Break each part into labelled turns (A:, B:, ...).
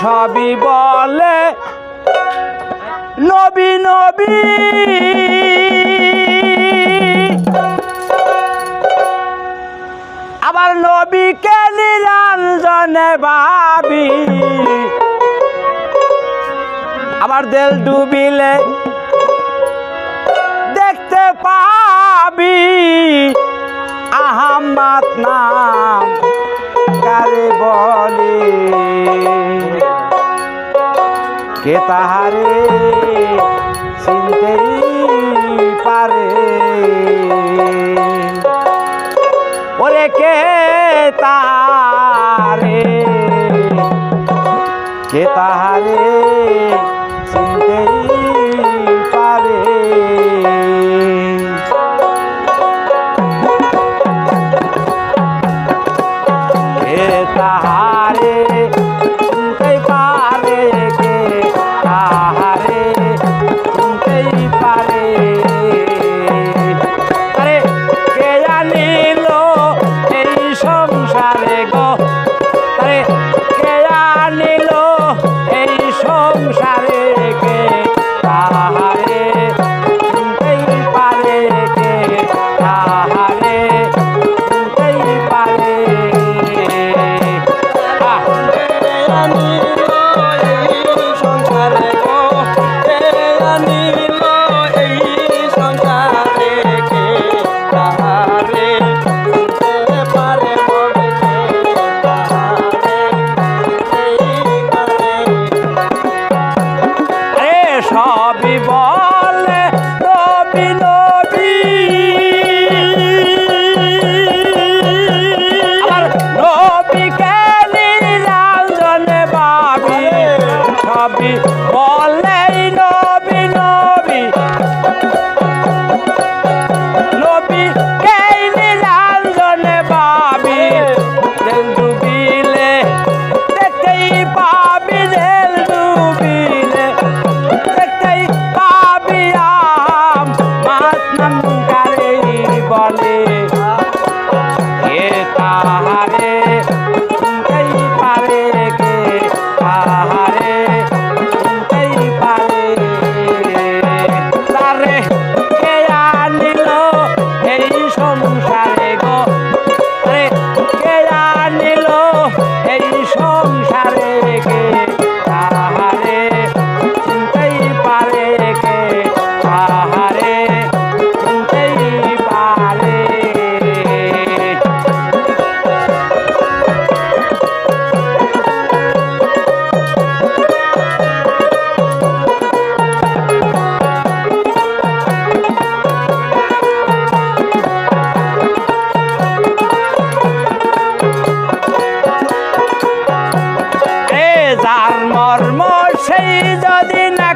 A: সবই বলে, নবী নবী। আবার নবীকে নিরঞ্জনে ভাবি। আবার দেল ডুবিলে দেখতে পাবি। আহাম্মাদ নাম কারে বলে? কে তাহারে চিনতেই পারে। এ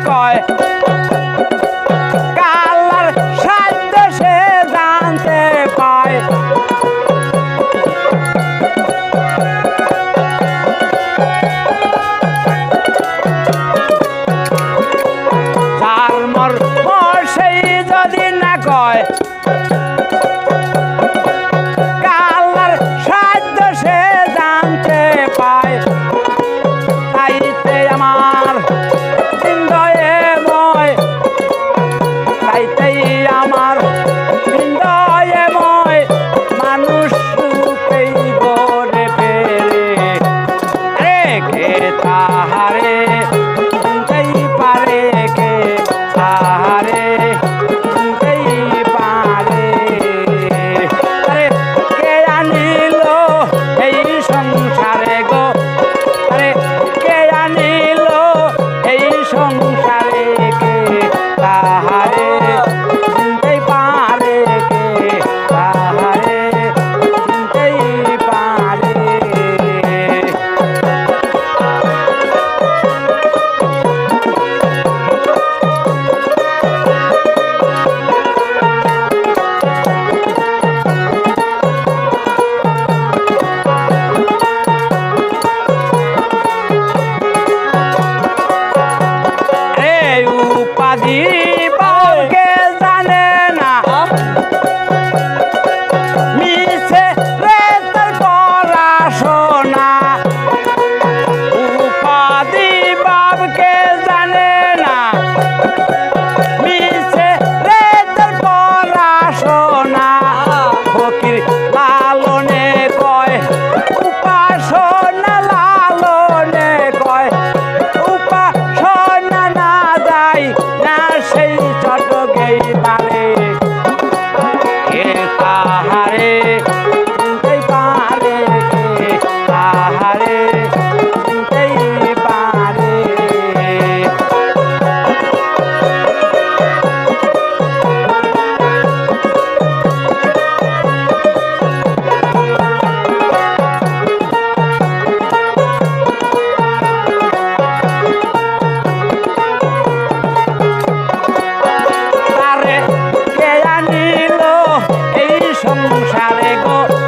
A: bye. সংসারে গো।